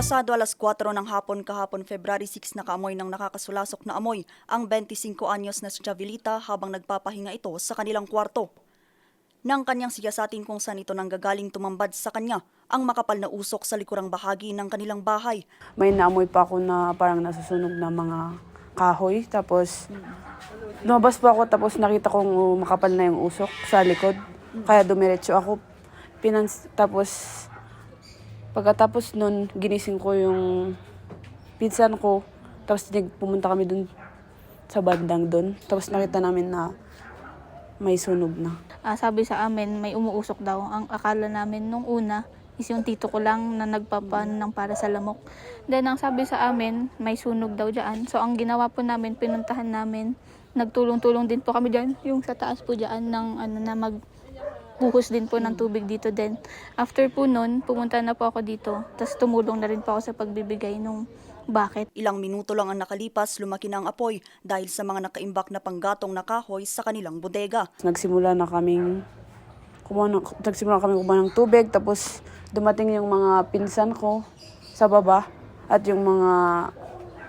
Pasado alas 4 ng hapon kahapon February 6 nakaamoy ng nakakasulasok na amoy ang 25 anyos na si Javelita habang nagpapahinga ito sa kanilang kwarto. Nang kanyang siyasatin kung saan ito nanggagaling tumambad sa kanya ang makapal na usok sa likurang bahagi ng kanilang bahay. May naamoy pa ako na parang nasusunog na mga kahoy. Tapos, lumabas pa ako tapos nakita kong makapal na yung usok sa likod. Kaya dumiretso ako. Pinans tapos, pagkatapos nun, ginising ko yung pinsan ko. Tapos pumunta kami dun sa bandang dun. Tapos nakita namin na may sunog na. Ah, sabi sa amin, may umuusok daw. Ang akala namin nung una is yung tito ko lang na nagpapan ng para sa lamok. Then, ang sabi sa amin, may sunog daw dyan. So, ang ginawa po namin, pinuntahan namin, nagtulong-tulong din po kami dyan. Yung sa taas po dyan ng ano na mag buhos din po ng tubig dito din. After po nun, pumunta na po ako dito. Tapos tumulong na rin po ako sa pagbibigay nung bakit. Ilang minuto lang ang nakalipas, lumaki na ang apoy dahil sa mga nakaimbak na panggatong na kahoy sa kanilang bodega. Nagsimula na kaming kumuha ng, nagsimula na kami kumuha ng tubig tapos dumating yung mga pinsan ko sa baba at yung mga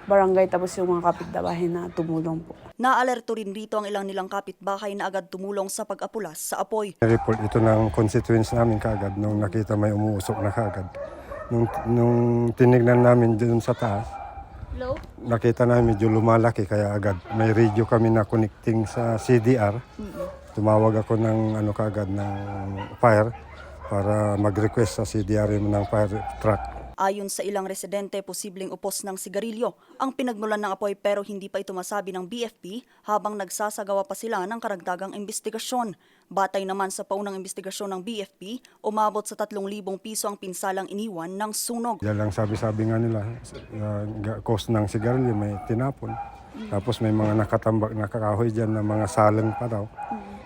barangay tapos yung mga kapitbahay na tumulong po. Naalerto rin rito ang ilang nilang kapitbahay na agad tumulong sa pag-apulas sa apoy. report ito ng constituents namin kaagad nung nakita may umuusok na kaagad. Nung, nung tinignan namin doon sa taas, Hello? nakita namin medyo lumalaki kaya agad may radio kami na connecting sa CDR. Tumawag ako ng ano kaagad ng fire para mag-request sa CDR ng fire truck. Ayon sa ilang residente, posibleng upos ng sigarilyo ang pinagmulan ng apoy pero hindi pa ito masabi ng BFP habang nagsasagawa pa sila ng karagdagang investigasyon. Batay naman sa paunang investigasyon ng BFP, umabot sa 3,000 piso ang pinsalang iniwan ng sunog. Yan lang sabi-sabi nga nila, uh, cause ng sigarilyo may tinapon. Tapos may mga nakatambak na kakahoy dyan na mga salang pa daw.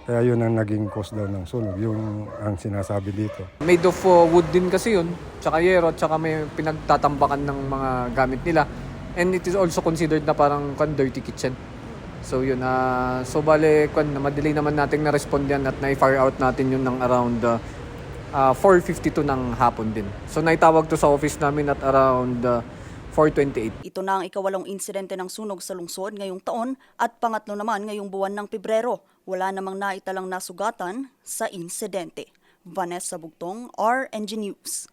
Kaya yun ang naging cause daw ng sunog, yung ang sinasabi dito. Made of uh, wood din kasi yun, tsaka yero, tsaka may pinagtatambakan ng mga gamit nila. And it is also considered na parang kwan, dirty kitchen. So yun, ah so bale, kwan, na madali naman nating na-respond yan at na-fire out natin yun ng around uh, ah, 4.52 ng hapon din. So naitawag to sa office namin at around uh, 4.28. Ito na ang ikawalong insidente ng sunog sa lungsod ngayong taon at pangatlo naman ngayong buwan ng Pebrero. Wala namang naitalang nasugatan sa insidente. Vanessa Bugtong, RNG News.